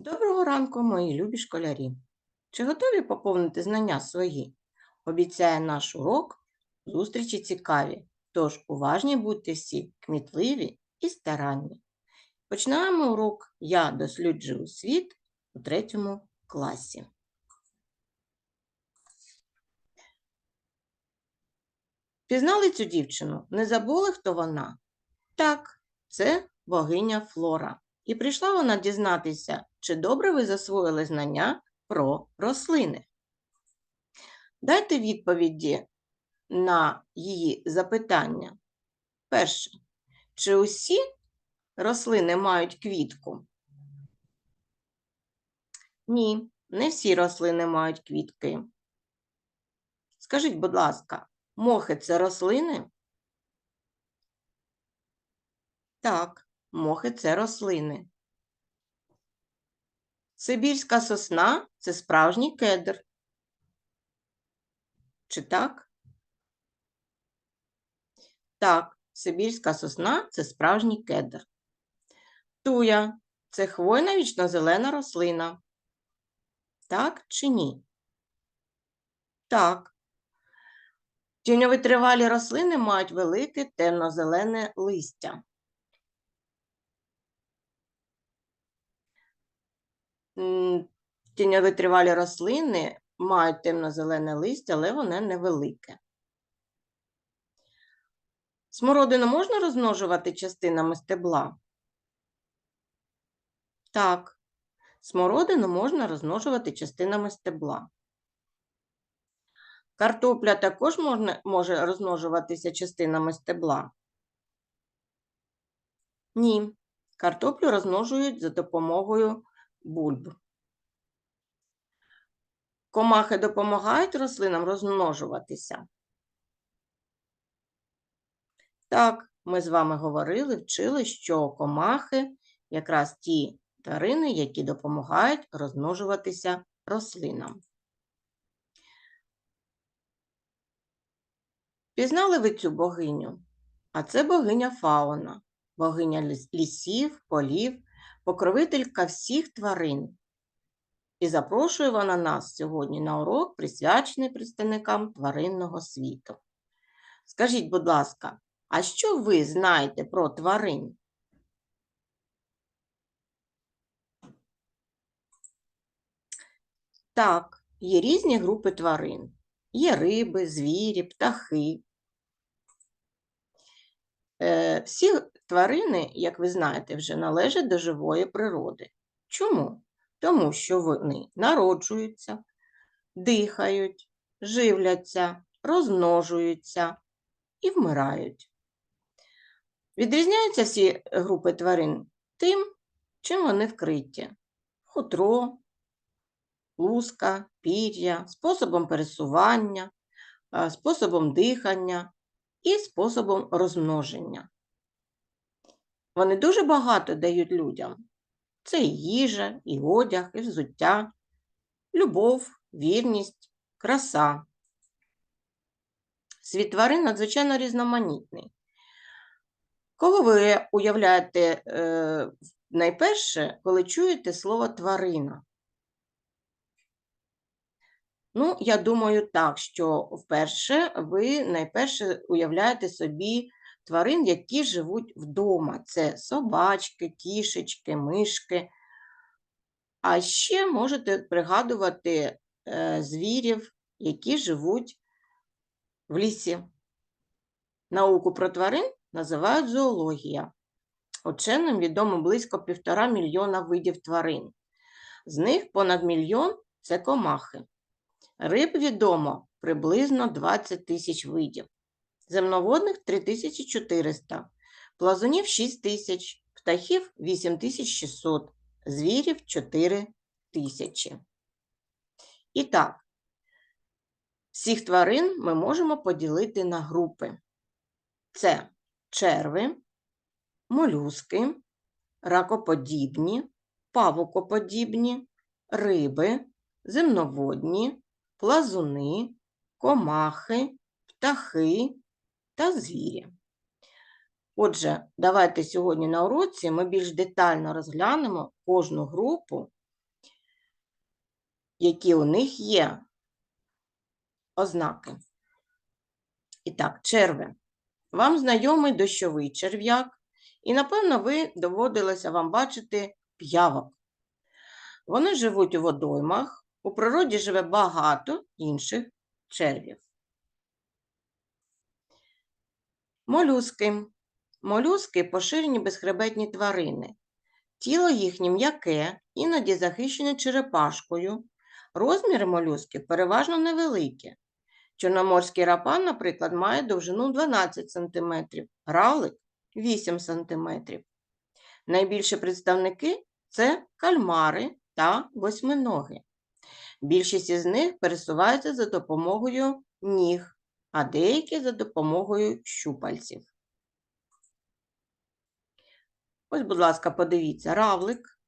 Доброго ранку, мої любі школярі! Чи готові поповнити знання свої? Обіцяє наш урок зустрічі цікаві, тож уважні будьте всі, кмітливі і старанні. Починаємо урок Я досліджую світ у третьому класі. Пізнали цю дівчину? Не забули, хто вона? Так, це богиня Флора. І прийшла вона дізнатися, чи добре ви засвоїли знання про рослини. Дайте відповіді на її запитання. Перше. Чи усі рослини мають квітку? Ні, не всі рослини мають квітки. Скажіть, будь ласка, мохи це рослини? Так, мохи це рослини. Сибірська сосна це справжній кедр. Чи так? Так, сибірська сосна це справжній кедр. Туя це хвойна вічнозелена рослина. Так чи ні? Так. Тіньовитривалі рослини мають велике темно-зелене листя. Тіньовитривалі рослини мають темно-зелене листя, але воно невелике. Смородину можна розмножувати частинами стебла? Так, смородину можна розмножувати частинами стебла. Картопля також можна, може розмножуватися частинами стебла? Ні, картоплю розмножують за допомогою бульб. Комахи допомагають рослинам розмножуватися? Так, ми з вами говорили, вчили, що комахи якраз ті тварини, які допомагають розмножуватися рослинам. Пізнали ви цю богиню? А це богиня фауна, богиня лісів, полів, покровителька всіх тварин. І запрошує вона нас сьогодні на урок, присвячений представникам тваринного світу. Скажіть, будь ласка, а що ви знаєте про тварин? Так, є різні групи тварин. Є риби, звірі, птахи. Е, Всі тварини, як ви знаєте, вже належать до живої природи. Чому? Тому що вони народжуються, дихають, живляться, розмножуються і вмирають. Відрізняються всі групи тварин тим, чим вони вкриті: хутро, луска, пір'я, способом пересування, способом дихання і способом розмноження. Вони дуже багато дають людям. Це і їжа, і одяг, і взуття, любов, вірність, краса. Світ тварин надзвичайно різноманітний. Кого ви уявляєте е, найперше, коли чуєте слово тварина? Ну, я думаю так, що вперше ви найперше уявляєте собі тварин, які живуть вдома. Це собачки, кішечки, мишки. А ще можете пригадувати е, звірів, які живуть в лісі. Науку про тварин називають зоологія. Ученим відомо близько півтора мільйона видів тварин. З них понад мільйон це комахи. Риб відомо приблизно 20 тисяч видів. Земноводних 3400, плазунів 6 тисяч, птахів 8600, звірів 4 тисячі. І так, всіх тварин ми можемо поділити на групи. Це черви, молюски, ракоподібні, павукоподібні, риби, земноводні, плазуни, комахи, птахи та звірі. Отже, давайте сьогодні на уроці ми більш детально розглянемо кожну групу які у них є ознаки. І так, черви. Вам знайомий дощовий черв'як, і, напевно, ви доводилося вам бачити п'явок. Вони живуть у водоймах, у природі живе багато інших червів. Молюски. Молюски поширені безхребетні тварини. Тіло їхнє м'яке, іноді захищене черепашкою. Розміри молюсків переважно невеликі. Чорноморський рапан, наприклад, має довжину 12 см, равлик 8 см. Найбільші представники це кальмари та восьминоги. Більшість із них пересуваються за допомогою ніг, а деякі за допомогою щупальців. Ось, будь ласка, подивіться, равлик.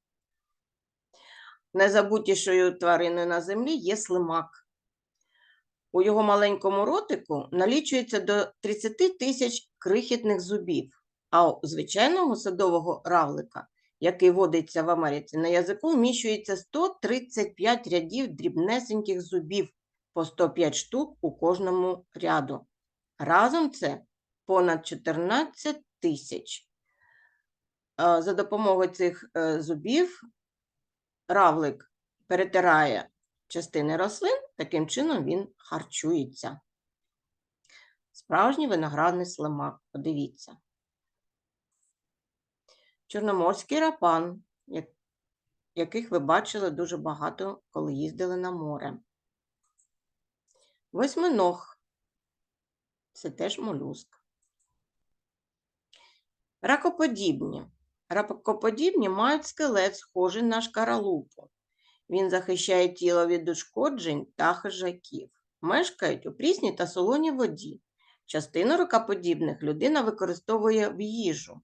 Найзабутішою твариною на землі є слимак. У його маленькому ротику налічується до 30 тисяч крихітних зубів, а у звичайного садового равлика, який водиться в Америці, на язику вміщується 135 рядів дрібнесеньких зубів по 105 штук у кожному ряду. Разом це понад 14 тисяч. Е, За допомогою цих е, зубів равлик перетирає частини рослин, таким чином він харчується. Справжній виноградний слимак, подивіться. Чорноморський рапан, як- яких ви бачили дуже багато, коли їздили на море. Восьминог це теж молюск. Ракоподібні. Ракоподібні мають скелет, схожий на шкаралупу. Він захищає тіло від ушкоджень та хижаків. Мешкають у прісній та солоній воді. Частину ракоподібних людина використовує в їжу.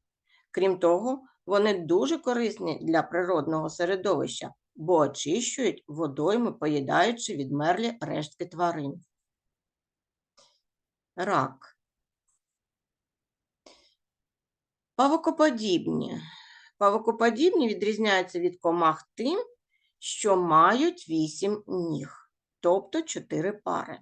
Крім того, вони дуже корисні для природного середовища, бо очищують водойми, поїдаючи відмерлі рештки тварин. Рак. Павукоподібні. Павукоподібні відрізняються від комах тим, що мають вісім ніг, тобто чотири пари.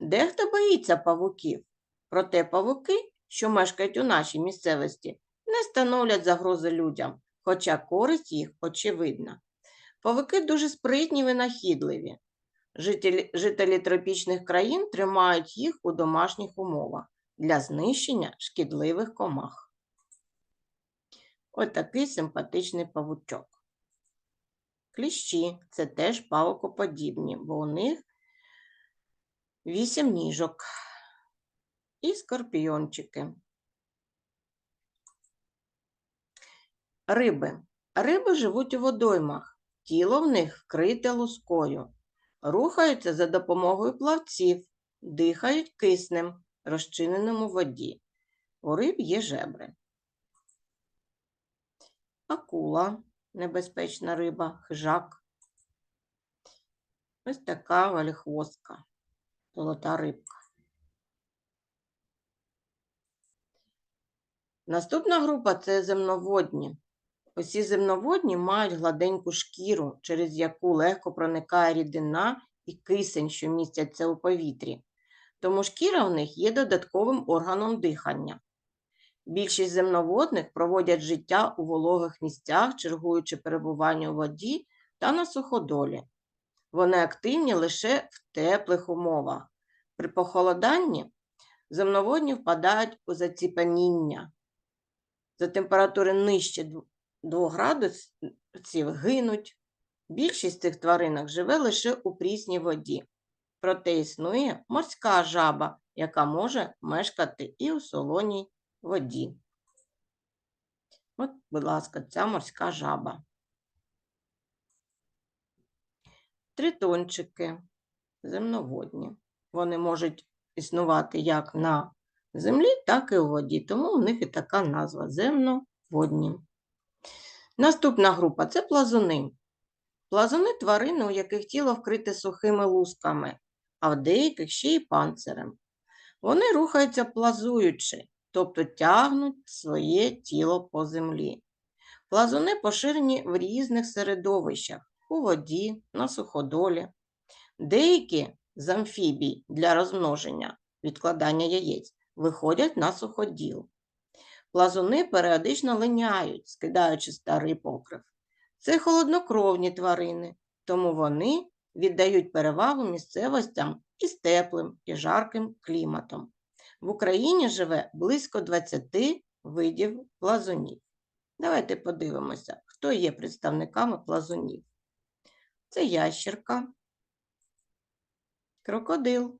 Дехто боїться павуків, проте павуки, що мешкають у нашій місцевості, не становлять загрози людям, хоча користь їх очевидна. Павуки дуже спритні і винахідливі. Жителі, жителі тропічних країн тримають їх у домашніх умовах для знищення шкідливих комах. Ось такий симпатичний павучок. Кліщі це теж павукоподібні, бо у них вісім ніжок. І скорпіончики. Риби. Риби живуть у водоймах. Тіло в них вкрите лускою. Рухаються за допомогою плавців, дихають киснем, розчиненим у воді. У риб є жебри. Акула небезпечна риба, хижак. Ось така валіхвостка, золота рибка. Наступна група це земноводні. Усі земноводні мають гладеньку шкіру, через яку легко проникає рідина і кисень, що містяться у повітрі. Тому шкіра в них є додатковим органом дихання. Більшість земноводних проводять життя у вологих місцях, чергуючи перебування у воді та на суходолі. Вони активні лише в теплих умовах. При похолоданні земноводні впадають у заціпаніння. За температури нижче 2 градусів гинуть. Більшість цих тваринок живе лише у прісній воді. Проте існує морська жаба, яка може мешкати і у солоній воді. От, будь ласка, ця морська жаба. Тритончики земноводні. Вони можуть існувати як на землі, так і у воді, тому у них і така назва земноводні. Наступна група це плазуни. Плазуни тварини, у яких тіло вкрите сухими лусками, а в деяких ще й панцирем. Вони рухаються плазуючи, тобто тягнуть своє тіло по землі. Плазуни поширені в різних середовищах. у воді, на суходолі. Деякі з амфібій для розмноження, відкладання яєць, виходять на суходіл. Плазуни періодично линяють, скидаючи старий покрив. Це холоднокровні тварини, тому вони віддають перевагу місцевостям із теплим і жарким кліматом. В Україні живе близько 20 видів плазунів. Давайте подивимося, хто є представниками плазунів. Це ящерка, крокодил.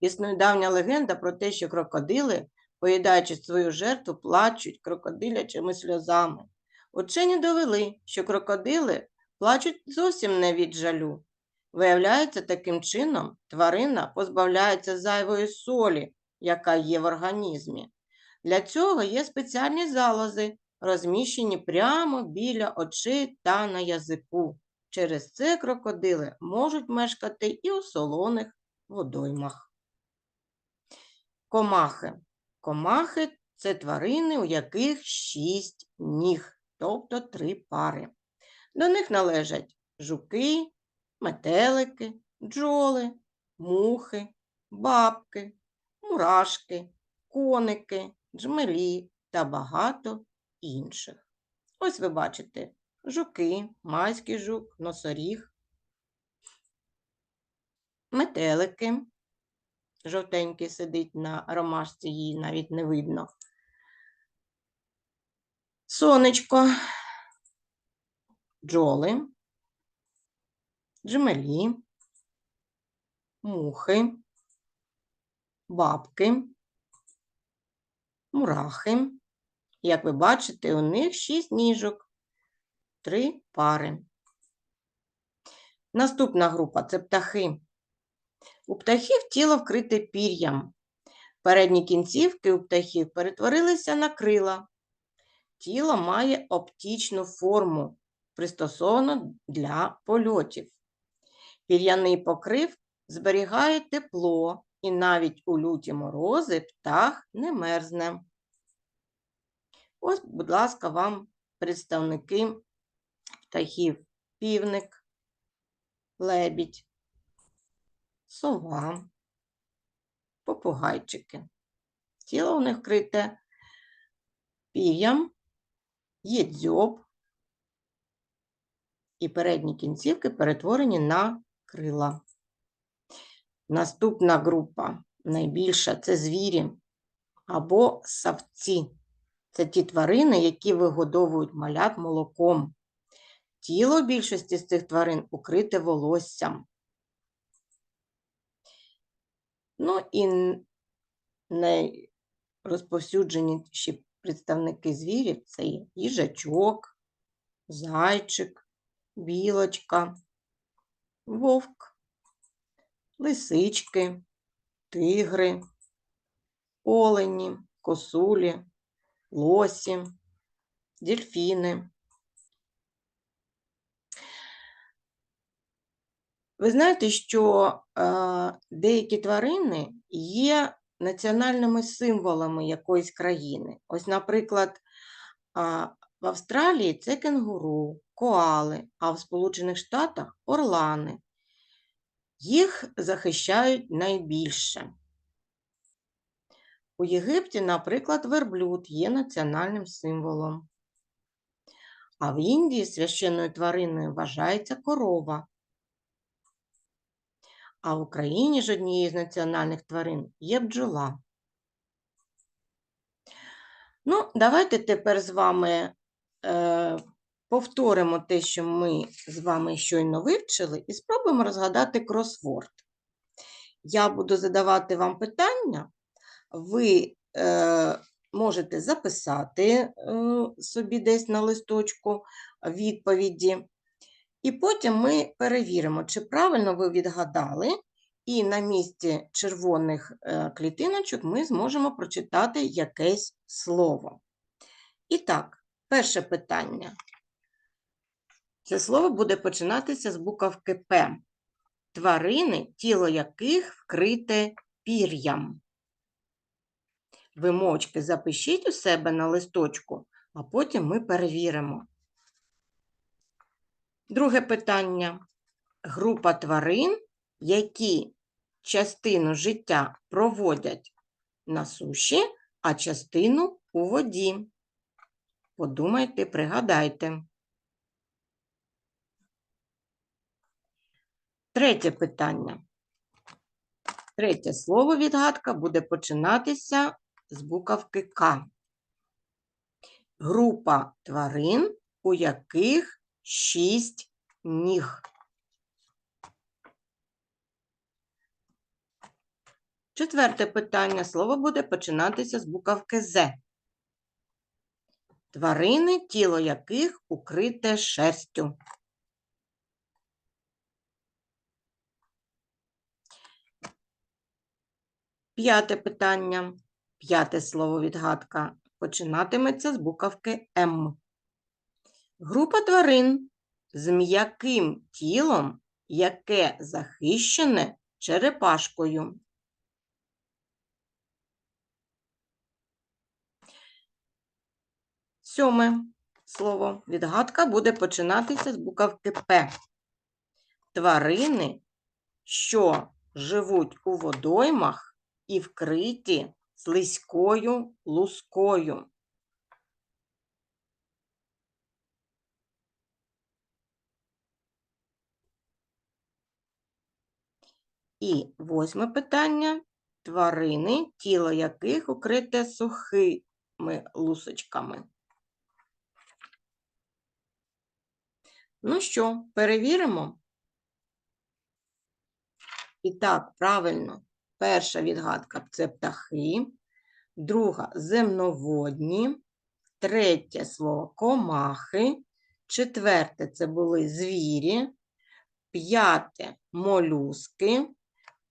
Існує давня легенда про те, що крокодили, поїдаючи свою жертву, плачуть крокодилячими сльозами. Учені довели, що крокодили плачуть зовсім не від жалю. Виявляється, таким чином тварина позбавляється зайвої солі, яка є в організмі. Для цього є спеціальні залози, розміщені прямо біля очей та на язику. Через це крокодили можуть мешкати і у солоних водоймах. Комахи. Комахи це тварини, у яких шість ніг, тобто три пари. До них належать жуки, метелики, бджоли, мухи, бабки, мурашки, коники, джмелі та багато інших. Ось ви бачите жуки, майський жук, носоріг, метелики. Жовтенький сидить на ромашці, її навіть не видно. Сонечко, бджоли, джмелі, мухи, бабки, мурахи. Як ви бачите, у них шість ніжок, три пари. Наступна група це птахи. У птахів тіло вкрите пір'ям. Передні кінцівки у птахів перетворилися на крила. Тіло має оптічну форму, пристосовану для польотів. Пір'яний покрив зберігає тепло, і навіть у люті морози птах не мерзне. Ось, будь ласка, вам представники птахів півник, лебідь, сова, попугайчики. Тіло у них вкрите пір'ям, є дзьоб, і передні кінцівки перетворені на крила. Наступна група, найбільша це звірі або савці. Це ті тварини, які вигодовують малят молоком. Тіло більшості з цих тварин укрите волоссям. Ну і найрозповсюдженіші представники звірів це їжачок, зайчик, білочка, вовк, лисички, тигри, олені, косулі, лосі, дельфіни. Ви знаєте, що е, деякі тварини є національними символами якоїсь країни. Ось, наприклад, а, в Австралії це кенгуру, коали, а в Сполучених Штатах орлани. Їх захищають найбільше. У Єгипті, наприклад, верблюд є національним символом. А в Індії священною твариною вважається корова. А в Україні ж однією з національних тварин є бджола. Ну, давайте тепер з вами е, повторимо те, що ми з вами щойно вивчили, і спробуємо розгадати кросворд. Я буду задавати вам питання, ви е, можете записати е, собі десь на листочку відповіді. І потім ми перевіримо, чи правильно ви відгадали, і на місці червоних е, клітиночок ми зможемо прочитати якесь слово. І так, перше питання. Це слово буде починатися з буковки П. Тварини, тіло яких вкрите пір'ям. Ви мовчки запишіть у себе на листочку, а потім ми перевіримо. Друге питання. Група тварин, які частину життя проводять на суші, а частину у воді. Подумайте, пригадайте. Третє питання. Третє слово відгадка буде починатися з буковки К. Група тварин, у яких шість ніг. Четверте питання. Слово буде починатися з буковки З. Тварини, тіло яких укрите шерстю. П'яте питання. П'яте слово відгадка починатиметься з буковки М. Група тварин з м'яким тілом, яке захищене черепашкою. Сьоме слово відгадка буде починатися з буковки П. Тварини, що живуть у водоймах і вкриті слизькою лускою. І восьме питання. Тварини, тіло яких укрите сухими лусочками. Ну що, перевіримо? І так, правильно, перша відгадка це птахи, друга земноводні, третє слово комахи, четверте це були звірі, п'яте молюски,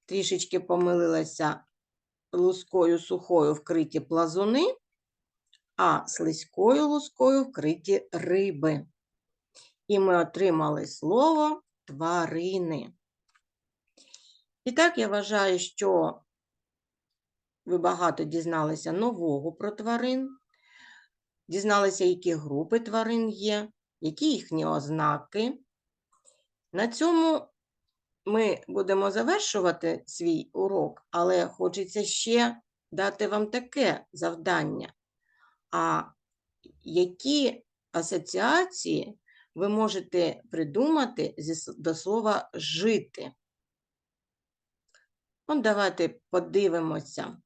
трішечки помилилася лускою сухою вкриті плазуни, а слизькою лускою вкриті риби. І ми отримали слово тварини. І так, я вважаю, що ви багато дізналися нового про тварин, дізналися, які групи тварин є, які їхні ознаки. На цьому ми будемо завершувати свій урок, але хочеться ще дати вам таке завдання. А які асоціації ви можете придумати до слова жити? От давайте подивимося.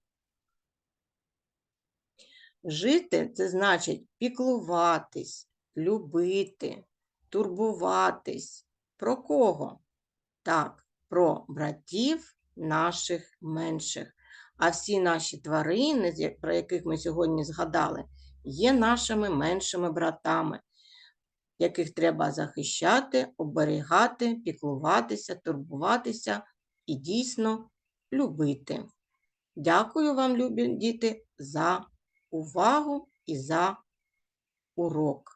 Жити це значить піклуватись, любити, турбуватись. Про кого? Так, про братів наших менших. А всі наші тварини, про яких ми сьогодні згадали, є нашими меншими братами, яких треба захищати, оберігати, піклуватися, турбуватися і дійсно любити. Дякую вам, любі діти, за увагу і за урок.